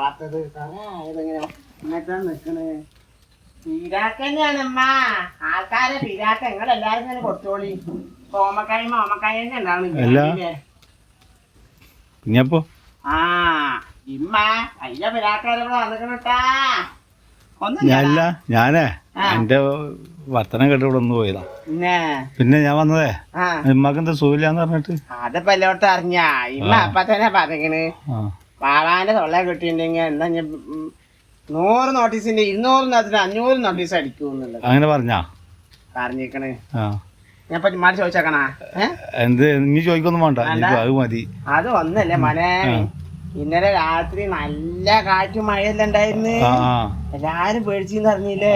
നിക്കാത്തത് ഇതെങ്ങനെ? ഇങ്ങനത്തെ നിക്കണ്. പീരാക്കന്നെയാണമ്മ. ആൾക്കാരെ പീരാക്ക നിങ്ങൾ എല്ലാരും തന്നെ കൊടുത്തോളി ഓമക്കായും ഓമക്കായ തന്നെ ഉണ്ടാവണം അല്ല. കുഞ്ഞപ്പോ? ആ ഇമ്മ അയ്യ പിരാക്കാരെ ഇവിടെ വന്നിക്കണട്ടാ. ഒന്നും ഞാനല്ല. ഞാനേ. എന്റെ വർത്തനം കേട്ട് ഇവിടെ ഒന്ന് പോയതാ. പിന്നെ? പിന്നെ ഞാൻ വന്നതേ ഇമ്മക്ക് എന്താ സുഖമില്ലാന്ന് പറഞ്ഞിട്ട്? അതിപ്പോ എല്ലോട്ട് അറിഞ്ഞ. ഇമ്മ. അപ്പൊ തന്നെ പറഞ്ഞിക്കണ്. വാവാന്റെ തൊള്ള കിട്ടിയിട്ടുണ്ടെങ്കിൽ എന്താ ഞാൻ നൂറ് നോട്ടീസിന്റെ ഇരുന്നൂറ് നോട്ടീസിന് അഞ്ഞൂറ് നോട്ടീസ് അടിക്കൂന്നുള്ളത്. അങ്ങനെ പറഞ്ഞാ? പറഞ്ഞേക്കണേ ഞാൻ പറ്റി മാറി ചോദിച്ചേക്കണാ? എന്ത്? നീ ചോദിക്കൊന്നും വേണ്ട. അത് മതി. അത് ഒന്നല്ലേ മന. ഇന്നലെ രാത്രി നല്ല കാറ്റും മഴയെല്ലാം ഉണ്ടായിരുന്നു. എല്ലാരും പേടിച്ചെന്ന് അറിഞ്ഞില്ലേ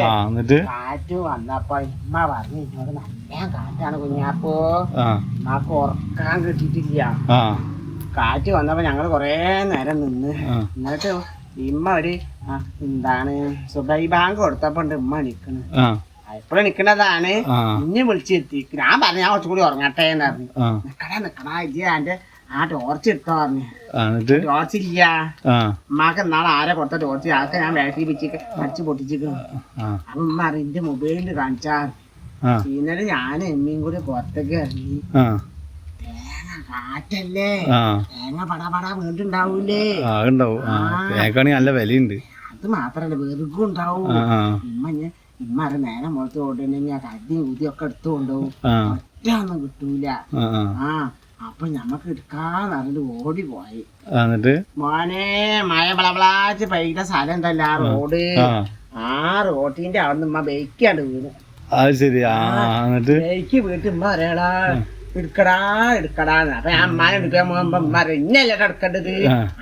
കാറ്റ് വന്നപ്പോ ഇമ്മ പറഞ്ഞു ഇന്നോട് നല്ല കാറ്റാണ് കുഞ്ഞാപ്പോ. ഉമ്മാക്ക് ഉറക്കാൻ കിട്ടിയിട്ടില്ല. കാറ്റ് വന്നപ്പോ ഞങ്ങൾ കൊറേ നേരം നിന്ന്. എന്നിട്ട് ഇമ്മ ഒരു എന്താണ് സുബൈ ബാങ്ക് കൊടുത്തപ്പോണ്ട് ഉമ്മ നിക്കണ്. എപ്പോഴും നിക്കണതാണ്. ഇഞ്ഞ് വിളിച്ചെത്തി ഞാൻ പറഞ്ഞു ഞാൻ കുറച്ചും കൂടി ഉറങ്ങട്ടെ എന്ന് പറഞ്ഞു. നിക്കടാ നിക്കടാ ഇജ്ജ് എന്റെ ആ ടോർച്ച് എടുത്തോ പറഞ്ഞു. ടോർച്ച് ഇല്ല. ഉമ്മാക്ക് നാളെ ആരെ കൊടുത്ത ടോർച്ച് ആൾക്ക് ഞാൻ ബാറ്ററി വെച്ച് അടിച്ച് പൊട്ടിച്ചിരിക്കുന്നു അപ്പൊ ഉമ്മ അറിയും എന്റെ മൊബൈലിൽ കാണിച്ചാ ഇന്നലെ ഞാൻ എമ്മയും കൂടി പുറത്തേക്ക് ഇറങ്ങി. കാറ്റല്ലേ? തേങ്ങ വീണ്ടുണ്ടാവൂലേ ഉണ്ടാവും. നല്ല വിലയുണ്ട്. അത് മാത്രല്ല വെറുക്കും ഉണ്ടാവും. ഇമ്മ ഞാൻ ഇമ്മ അറിയ നേരം മുളത്ത് കൊണ്ടുണ്ടെങ്കിൽ ആ കരുതി ഊതി ഒക്കെ എടുത്തു കൊണ്ടുപോകും. ഒറ്റ ഒന്നും കിട്ടൂല. ആ അപ്പൊ ഞമ്മക്ക് എടുക്കാന്ന് പറഞ്ഞിട്ട് ഓടി പോയി എന്നിട്ട്? മോനെ മഴ ബളബളാച്ച് പെയ്ത സ്ഥലം എന്തല്ല ആ റോഡ്. ആ. റോട്ടിന്റെ അവിടെ നിന്ന് ഉമ്മ ബൈക്കാണ്ട് വീണ്. അത് ശരി. ബൈക്ക് വീട്ടിൽ ഉമ്മ അറിയടാ എടുക്കടാ എടുക്കടാ അപ്പൊ ഞാൻ അമ്മാനെ എടുക്കാൻ പോകുമ്പോ ഉമ്മ കിടക്കേണ്ടത് ഇന്നല്ല എടുക്കേണ്ടത്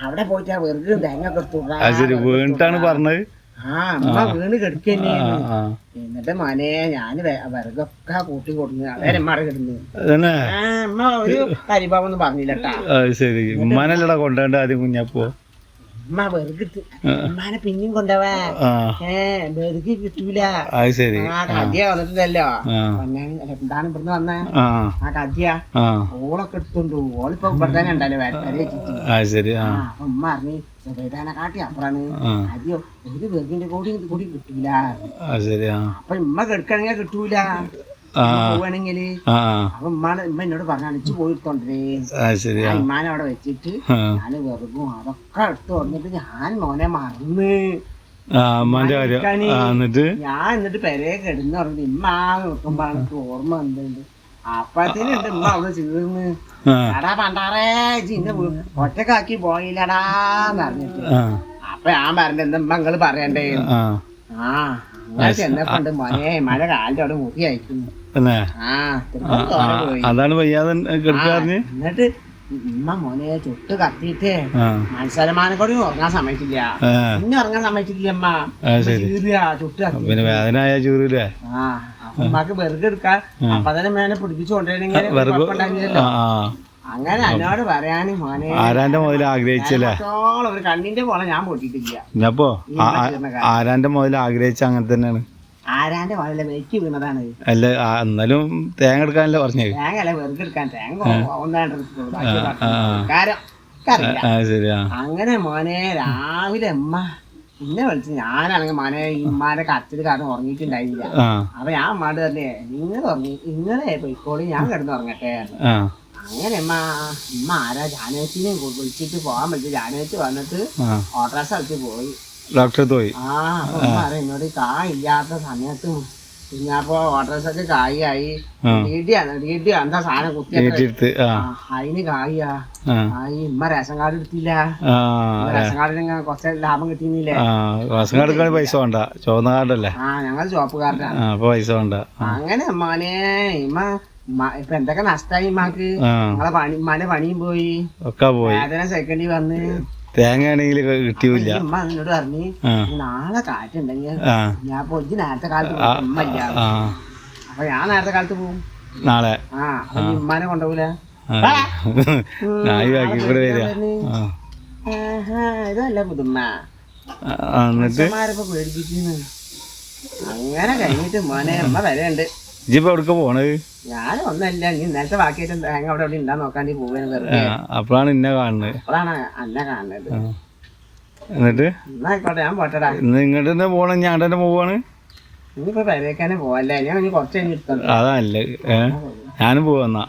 അവിടെ പോയിട്ട് ആ വെറുതെ തേങ്ങ കൊടുത്തുടാ അത് ശരി വീണിട്ടാണ് പറഞ്ഞത്? ആ അമ്മ വീണ് കിടക്കന്നെ എന്നിട്ട് മോനെ ഞാൻ വിറകൊക്കെ കൂട്ടി കൊടുക്കുന്നു അതേ അമ്മ കിടന്നു. ആ അമ്മ ഒരു പരിഭവം ഒന്നും പറഞ്ഞില്ലട്ടാ ശരി. ഉമ്മാനല്ലടാ കൊണ്ടുപോകണ്ട ആദ്യം കുഞ്ഞപ്പോ? അമ്മ വെറുകിട്ട് ഉമ്മാനെ പിന്നെയും കൊണ്ടുപോവാ. ഏ വെറുതെ കിട്ടൂല. അത് ശരി. ആ കഥയ അല്ല, എന്താണ് ഇവിടുന്ന് വന്ന? ആ. കഥയ. ഓളൊക്കെ എടുത്തോണ്ട്. ഓളിപ്പോ ഇവിടെ തന്നെ ഉണ്ടല്ലോ ശരി അപ്പൊ ഉമ്മ അറിഞ്ഞു സുബൈദാനെ കാട്ടി അപ്പുറാണ്. ആ. ഒരു വെറുകിന്റെ കൂടി കൂടി കിട്ടൂല. അപ്പൊ ഉമ്മ കെടുക്കണെങ്കിൽ കിട്ടൂല. ആ. അപ്പൊ ഉമ്മാനെ ഉമ്മ എന്നോട് പറഞ്ഞു അടിച്ചു പോയിട്ടോണ്ടേ. ഉമ്മാനെ അവിടെ വെച്ചിട്ട് ഞാൻ വെറുകും. അതൊക്കെ എടുത്തു വന്നിട്ട് ഞാൻ മോനെ മറന്ന്. എന്നിട്ട്? ഞാൻ എന്നിട്ട് പെരയെ കിടന്ന് പറഞ്ഞു ഇമ്മ ആ നോക്കുമ്പോ എനിക്ക് ഓർമ്മ വന്നിട്ടുണ്ട്. അപ്പഴത്തേനുണ്ട് ഇമ്മ അവിടെ ചീർന്ന് എടാ പണ്ടാറേ ചിന്ന ഒറ്റക്കാക്കി പോയില്ലടാന്ന് പറഞ്ഞിട്ട്. ആ. അപ്പൊ ഞാൻ പറഞ്ഞ എന്താ ഇമ്മ നിങ്ങൾ പറയണ്ടേ? ആ. അതാണ് വയ്യാതെ കിടക്കാറിഞ്ഞ്? എന്നിട്ട് ഉമ്മ മോനെ ചുട്ട് കത്തിയിട്ട് മത്സരമാനം കൂടി ഉറങ്ങാൻ സമ്മതിച്ചില്ല. ആ. ഇന്നെ ഉറങ്ങാൻ സമ്മതിച്ചില്ല അമ്മ ചീറിയ ചുട്ട് കത്തി പിന്നെ വേദന ആയ ആ അപ്പൊ ഉമ്മാക്ക് വെറുതെ എടുക്കാൻ അപ്പൊ തന്നെ മേനെ പിടിപ്പിച്ചു കൊണ്ടുവരണെങ്കിൽ അങ്ങനെ എന്നോട് പറയാന് മോനെ. ആരാന്റെ മുതൽ ആഗ്രഹിച്ചല്ലേ? ഒരു കണ്ണിന്റെ പോലെ ഞാൻ ആരാന്റെ മുതൽ ആഗ്രഹിച്ച അങ്ങനെ തന്നെയാണ്? ആരാന്റെ വീണതാണ്? അല്ല എന്നാലും തേങ്ങ എടുക്കാനല്ലേ പറഞ്ഞത് തേങ്ങ അല്ല വെറുതെ എടുക്കാൻ തേങ്ങ അങ്ങനെ മോനെ രാവിലെ അമ്മ എന്നെ വിളിച്ച് ഞാനാണെങ്കിൽ മോനെ ഇമ്മാരെ ഉമ്മാന്റെ കാരണം ഉറങ്ങിയിട്ടുണ്ടായില്ല ആ. അപ്പൊ ഞാൻ അമ്മാട് തന്നെ നിങ്ങൾ ഉറങ്ങി ഇന്നലെ പോയിക്കോളി ഞാൻ കിടന്നുറങ്ങട്ടെ അങ്ങനെ ഉമ്മ ആരാ ജാനുവച്ചിനെ വിളിച്ചിട്ട് പോകാൻ പറ്റും. ജാനുവച്ച് വന്നിട്ട് ഓട്ടോ ഓട്ടോറിക്ഷ സ്ഥലത്ത് പോയി. ഡോക്ടറെ പോയി? ആ അപ്പൊ എന്നോട് കാ ഇല്ലാത്ത സമയത്തും പിന്നെ അപ്പൊ ഓട്ടോറിക്ഷക്ക് കായായി ഡീഡിയാണ് ഡീഡി എന്താ സാധനം കുത്തി അതിന് കായിയാ ആയി ഉമ്മ റേഷൻ കാർഡ് എടുത്തില്ല. റേഷൻ കാർഡിന് കുറച്ച് ലാഭം കിട്ടിയില്ലേ റേഷൻ കാർഡ് പൈസ വേണ്ട. ചുവന്ന കാർഡല്ലേ? ആ ഞങ്ങൾ ചോപ്പ് കാർഡാണ് പൈസ വേണ്ട. അങ്ങനെ മോനെ ഇമ്മ ഇപ്പൊ എന്തൊക്കെ നഷ്ടായി മാക്ക് പണി ഉമ്മാന്റെ പണിയും പോയി. ഒക്കെ പോയി. വേദന സെക്കൻഡിൽ വന്ന്. തേങ്ങ ആണെങ്കിൽ കിട്ടിയില്ല. ഈ ഉമ്മ എന്നോട് പറഞ്ഞു നാളെ കാറ്റുണ്ടെങ്കിൽ ഞാൻ പൊജ്ജ് നേരത്തെ കാലത്ത് ഉമ്മ ഇല്ല. അപ്പൊ ഞാൻ നേരത്തെ കാലത്ത് പോകും നാളെ. ആ ഉമ്മാനെ കൊണ്ടുപോകൂല. ആ. നായി ബാക്കി കൂടെ വരിക. ഇതല്ല പുതുമ്മ. എന്നിട്ട്? പേടിപ്പിക്കുന്നു. അങ്ങനെ കഴിഞ്ഞിട്ട് മോനെ അമ്മ വരെയുണ്ട് ഇജിപ്പോ എവിടക്ക പോണത്? ഞാൻ ഒന്നല്ല നീ നേരത്തെ ബാക്കിയായിട്ട് തേങ്ങ അവിടെ ഉണ്ടാ നോക്കാണ്ടി വെറുതെ. ആ, അപ്പോഴാണ് ഇന്നെ കാണുന്നത്. അപ്പോഴാണ് അന്നെ കാണുന്നത്. എന്നിട്ട്? എന്നായിക്കോട്ടെ ഞാൻ പോട്ടടാ. ഇന്ന് ഇങ്ങോട്ട് തന്നെ പോകണം ഞാൻ തന്നെ പോവാണ്. ഇനിയിപ്പോ പെരേക്കാനെ പോവല്ലേ? ഞാൻ കുറച്ച് അതല്ല ഞാനും പോവാന്നാ.